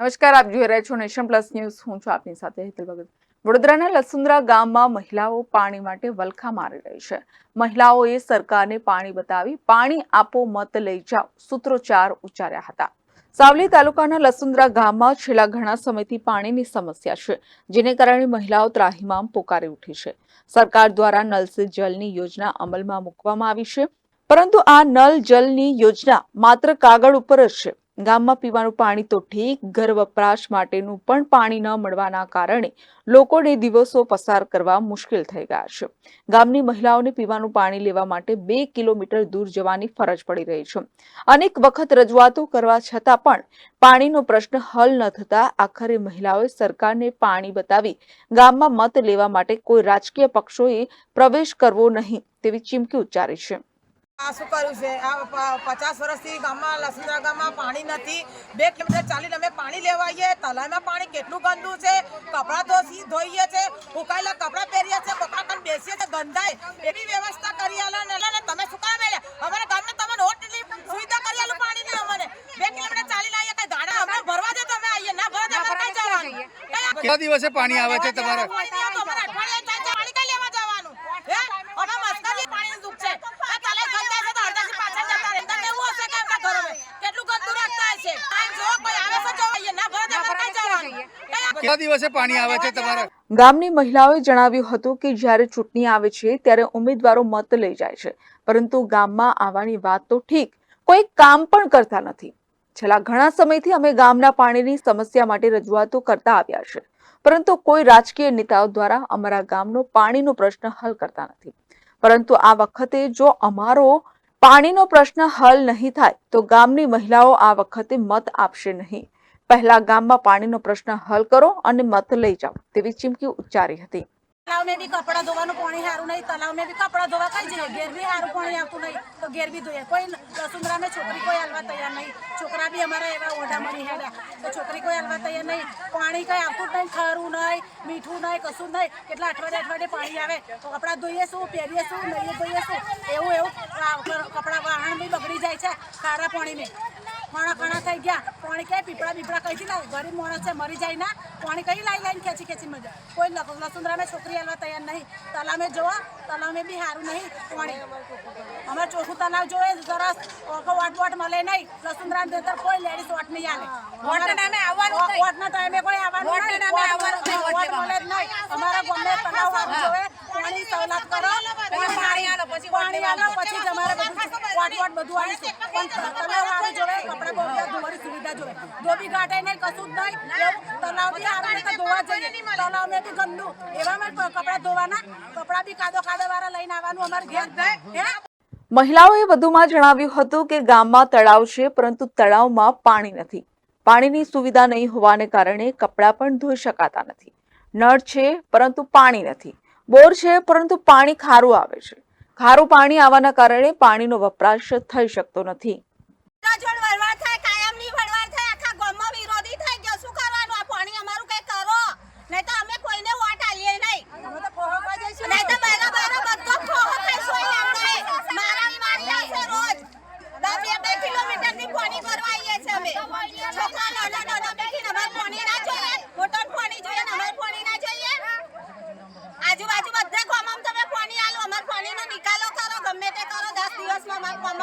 નમસ્કાર, આપ જોઈ રહ્યા છો નેશન પ્લસ ન્યૂઝ. હું છું આપની સાથે હેતલ ભગત. વડોદરાના લસુંદરા ગામમાં મહિલાઓ પાણી માટે વલખા મારી રહી છે. મહિલાઓએ સરકારને પાણી બતાવી પાણી આપો, મત લઈ જાઓ, સૂત્રોચ્ચાર ઉચ્ચાર્યા હતા. સાવલી તાલુકાના લસુંદરા ગામમાં છેલ્લા ઘણા સમયથી પાણીની સમસ્યા છે, જેને કારણે મહિલાઓ ત્રાહિમામ પોકારી ઉઠી છે. સરકાર દ્વારા નલ સે જલની યોજના અમલમાં મૂકવામાં આવી છે, પરંતુ આ નલ જલની યોજના માત્ર કાગળ ઉપર જ છે. ગામમાં પીવાનું પાણી તો ઠીક, ઘર વપરાશ માટેનું પણ પાણી ન મળવાના કારણે લોકોને દિવસો પસાર કરવા મુશ્કેલ થઈ ગયા છે. ગામની મહિલાઓને પીવાનું પાણી લેવા માટે બે કિલોમીટર દૂર જવાની ફરજ પડી રહી છે. અનેક વખત રજૂઆતો કરવા છતાં પણ પાણીનો પ્રશ્ન હલ ન થતા આખરે મહિલાઓએ સરકારને પાણી બતાવી ગામમાં મત લેવા માટે કોઈ રાજકીય પક્ષોએ પ્રવેશ કરવો નહીં તેવી ચીમકી ઉચ્ચારી છે. આ શું કર્યું છે? પચાસ વર્ષથી ગામમાં, લસુંદરા ગામમાં પાણી નથી. બે કિલોમીટર ચાલીને અમે પાણી લેવા આવીએ. તલાવમાં પાણી કેટલું ગંદુ છે? કપડાં તો ધોઈએ છે. ઉકાયેલા કપડાં પહેરીએ છે. કપડાં કન બેસીએ છે ગંધાય. એવી વ્યવસ્થા કરી આલો ને એટલે તમે શું કામ અમારા ગામને તમે નોટ સુવિધા કરી પાણી નહીં અમને. બે કિલોમીટર ચાલીને આવીએ, કઈ ગાડા અમને ભરવા દે તો અમે આવીએ. ના ભરવા દે કઈ દિવસે પાણી આવે છે તમારા પાણી નહીં આવતું, અમારે અઠવાડિયે થાય છે, પાણી કઈ લેવા જવાનું હે અમે મસ્કરી પાણીનું દુઃખ છે આ તલાઈ ગંદા છે તો અડધાથી પાછળ જતા રહે. તો કેવું હશે કે એમના ઘરોમાં? કેટલું ગંદુ રાખતા હશે આ જો કોઈ આવે છે જો આવીએ, ના ભરે તો અમારે કઈ જવાનું કઈ આ- ગામની મહિલાઓએ જણાવ્યું હતું કે જ્યારે ચૂંટણી આવે છે, ત્યારે ઉમેદવારો મત લઈ જાય છે. પરંતુ ગામમાં આવવાની વાત તો ઠીક, કોઈ કામ પણ કરતા નથી. છેલ્લા ઘણા સમયથી અમે ગામના પાણીની સમસ્યા માટે રજૂઆતો કરતા આવ્યા છે. પરંતુ કોઈ રાજકીય નેતાઓ દ્વારા અમારા ગામનો પાણીનો પ્રશ્ન હલ કરતા નથી. પરંતુ આ વખતે જો અમારો પાણીનો પ્રશ્ન હલ નહીં થાય, તો ગામની મહિલાઓ આ વખતે મત આપશે નહીં. પહેલા ગામમાં પાણીનો પ્રશ્ન હલ કરો અને મત લઈ જાઓ તેવી ચીમકી ઉચ્ચારી હતી. તલાવને બી કપડાં ધોવાનું પાણી સારું નહીં તલાવને બી કપડાં ધોવા કઈ જઈએ ઘેર બી સારું પાણી આવતું નહીં, તો ઘેર બી ધોઈએ. કોઈ વસુંધરાને છોકરી કોઈ હાલવા તૈયાર નહીં. છોકરા બી અમારા એવા ઓઢા મળી હેડ્યા. તો છોકરી કોઈ હાલવા તૈયાર નહીં. પાણી કઈ આવતું જ નહીં, ખારું નહીં, મીઠું નહીં, કશું નહીં. કેટલા અઠવાડિયે અઠવાડિયે પાણી આવે. તો કપડાં ધોઈએ શું, પહેરીએ શું નહીં ધોઈએ શું? એવું એવું. કપડાં વાહણ બી બગડી જાય છે, ખારા પાણીને. ખાણા ખણા થઈ ગયા. પાણી કે પીપળા બીપળા કઈથી લાવ ગરીબ માણસ છે મરી જાય ના. પાણી કઈ લાવી લાવીને ખેંચી ખેંચી મજા કોઈ લસુંદરાને છોકરી હાલવા તૈયાર નહીં. તલાવે જોવો. તલાવે બી સારું નહીં. પાણી. અમારે ચોખ્ખું તલાવ જોવે સરસ. ઓખો વાટ વાટ મળે નહીં. લસુંદરા ને કોઈ લેડીઝ વાટ નહીં આવે વોટના આવવાનું વોટના ટાઈમે કોઈ આવવાનું નહીં. વોટ આવવાનું નહીં, વોટ વોટ મળે જ નહીં. અમારા ગમે તલાવ વાળું જોવે પાણી સવલત કરો. પાણી આલો, પછી પાણી આલો પછી તમારે બધું વાટ વાટ બધું આવીશું પણ તલાવ વાળું જોવે કપડા બહુ ધોવાની સુવિધા જોવે ધોબી ગાંઠે નહીં કશું જ નહીં. એવું તલાવ બી સારું તો ધોવા જઈએ. તલાવ બી ગંદુ. એવામાં કપડા ધોવાના. કપડા બી કાદો કાદો વાળા લઈને આવવાનું અમારે ઘેર. હે? મહિલાઓએ વધુમાં જણાવ્યું હતું કે ગામમાં તળાવ છે પરંતુ તળાવમાં પાણી નથી. પાણીની સુવિધા નહીં હોવાને કારણે કપડાં પણ ધોઈ શકાતા નથી. નળ છે પરંતુ પાણી નથી. બોર છે પરંતુ પાણી ખારું આવે છે. ખારું પાણી આવવાના કારણે પાણીનો વપરાશ થઈ શકતો નથી જોડ વરવાર થાય કાયમની વરવાર થાય આખા ગામમાં વિરોધી થઈ ગયો શું કરવાનું આ પાણી અમારું કઈ કરો નહીં તો અમે કોઈને વોટ આલીએ નહીં નહીં તો મારા મારા બધો ખોહો ખાઈશું અહીં આપણે મારા મારી આવશે રોજ દસ બે બે કિલોમીટરથી પાણી ભરવા આવીએ છે અમે છોકરા નાના નાના બેઠીને અમારે પાણી ના જોઈએ મોટો પાણી જોઈએ ને અમારે પાણી ના જોઈએ આજુબાજુ બધે ગામમાં તમે પાણી આલો અમારે પાણીનો નિકાલો કરો ગમે તે કરો દસ દિવસમાં અમારે ગામમાં પાણી જોઈએ